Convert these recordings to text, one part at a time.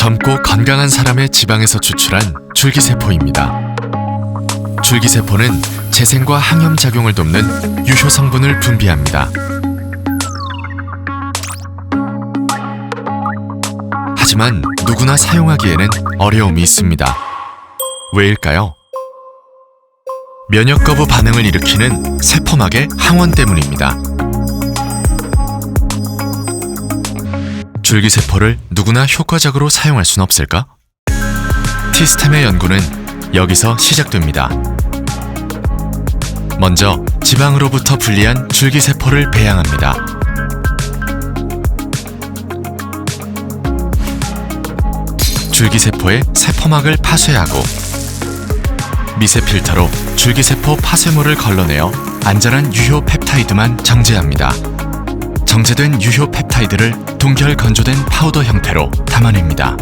젊고 건강한 사람의 지방에서 추출한 줄기세포입니다. 줄기세포는 재생과 항염 작용을 돕는 유효 성분을 분비합니다. 하지만 누구나 사용하기에는 어려움이 있습니다. 왜일까요? 면역 거부 반응을 일으키는 세포막의 항원 때문입니다. 줄기세포를 누구나 효과적으로 사용할 순 없을까? 티스템의 연구는 여기서 시작됩니다. 먼저 지방으로부터 분리한 줄기세포를 배양합니다. 줄기세포의 세포막을 파쇄하고 미세 필터로 줄기세포 파쇄물을 걸러내어 안전한 유효 펩타이드만 정제합니다. 정제된 유효 펩 타이드를 동결 건조된 파우더 형태로 담아냅니다.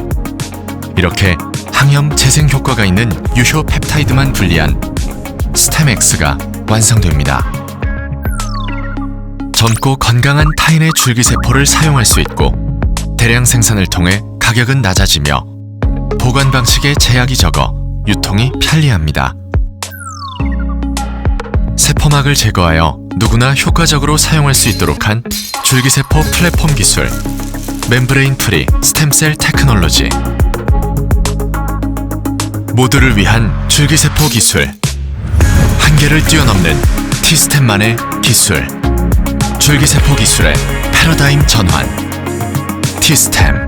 이렇게 항염 재생 효과가 있는 유효 펩타이드만 분리한 스템엑스가 완성됩니다. 젊고 건강한 타인의 줄기세포를 사용할 수 있고 대량 생산을 통해 가격은 낮아지며 보관 방식에 제약이 적어 유통이 편리합니다. 세포막을 제거하여 누구나 효과적으로 사용할 수 있도록 한 줄기세포 플랫폼 기술 멤브레인 프리 스템셀 테크놀로지. 모두를 위한 줄기세포 기술. 한계를 뛰어넘는 티스템만의 기술. 줄기세포 기술의 패러다임 전환. 티스템